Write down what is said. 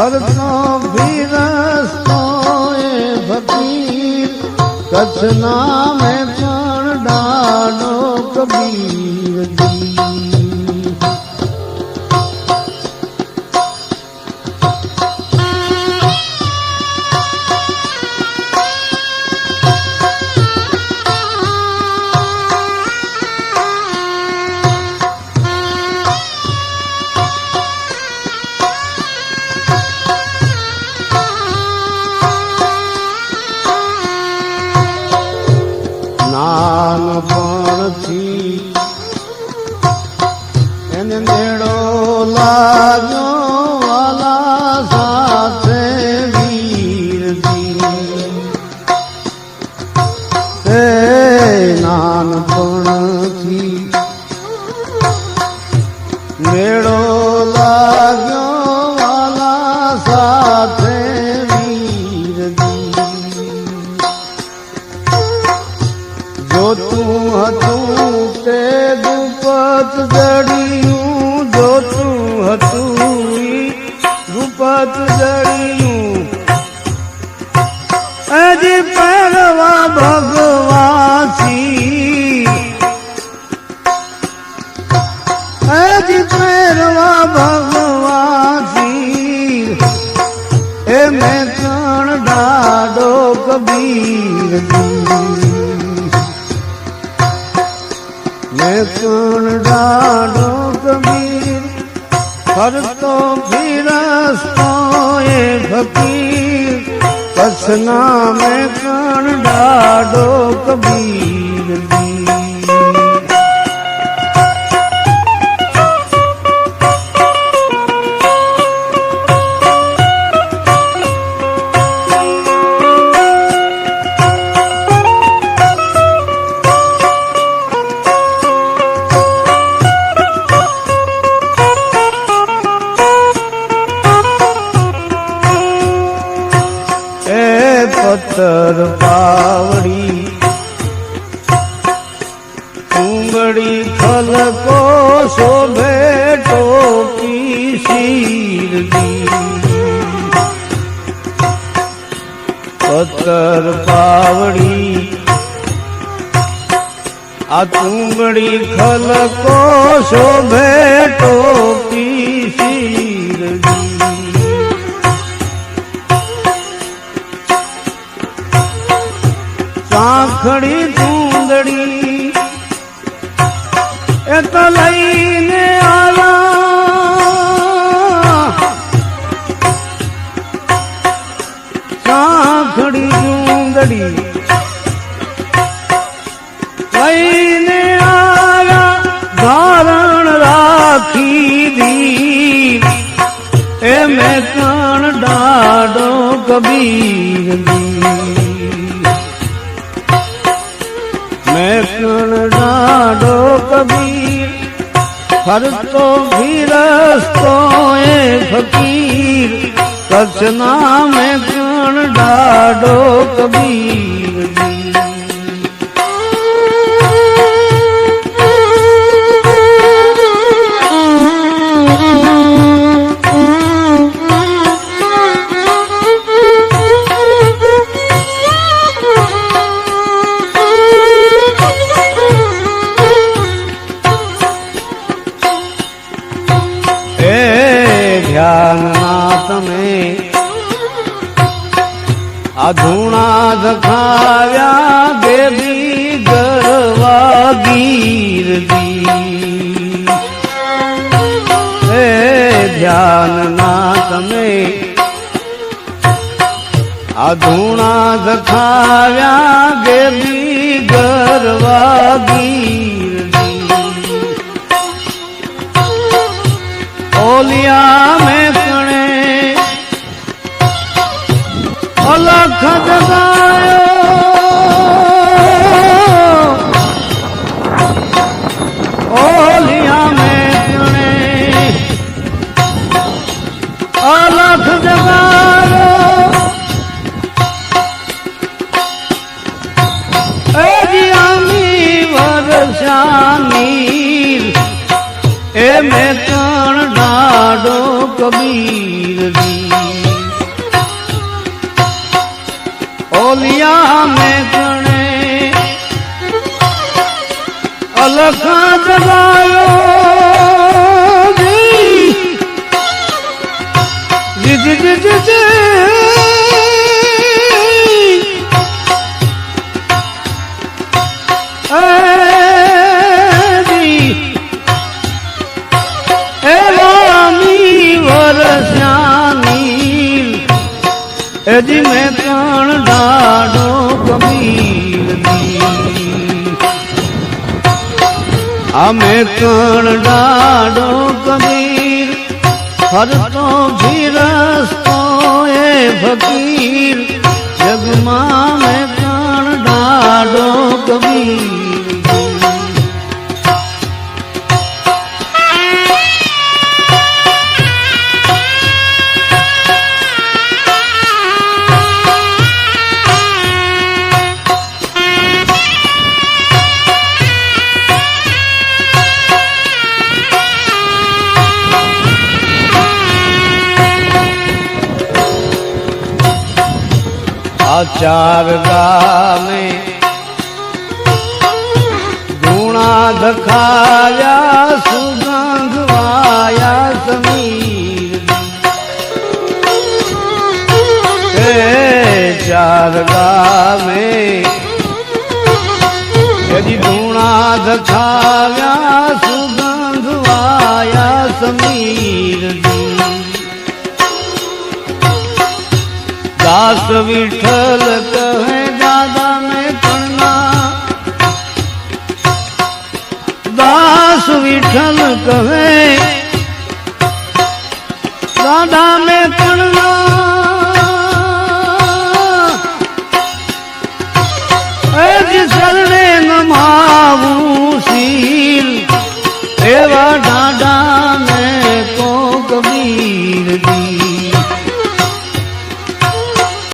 ફરતો ફિરસ્તો એ ફકીર કચ્છના મેં કણ ડાડો કબીર. હજી પરવા ભગવાસી હજી પરવા ભગવાસી એ મેં ત્રણ ડાડો કબીર મેં ત્રણ ડાડો કબીર ફરતો ફિરસ્તો એ ફકીર. કસના મેં કણ ડાડો કબીર. ખલકો શોભે ટોપી શીરદી પથ્થર પાવડી આ તુંગડી ખલકો શોભે ટોપી શીરદી સાંખડી ચૂંદડી એ તો લઈને આવ્યા. સાંખડી ચૂંદડી લઈને આવ્યા. ધારણ રાખી દી એ મેં કણ ડાડો કબીર મેં કણ ડાડો કબીર ફરતો ફિરસ્તો એ ફકીર કચ્છ નામે કણ ડાડો કબીર ધ્યાનના તમે આ ધૂણા ધખાવ્યા દેવી ગરવા ગીરદી એ ધ્યાનના તમે આ ધૂણા ધખાવ્યા દેવી ગરવા ગીરદી ઓલિયા મેં કણે અલખ જગાયો કણ ડાડો કબીર ઓલિયા મેં કણે અલખા જગાયો એજી મેં ડાડો કબીર અમે કણ ડાડો કબીર, ફરતો ફિરસ્તો એ ફકીર, જગમાં મેં કણ ડાડો કબીર. ચાર ગામે ગુણા દખાયા, સુગંધ વાયા સમીર. એ ચાર ગામે યદિ ગુણા દખાયા, સુગંધ વાયા સમીર. દાસ વિઠ્ઠલ કહે દાદા મેં કણના. દાસ વિઠ્ઠલ કહે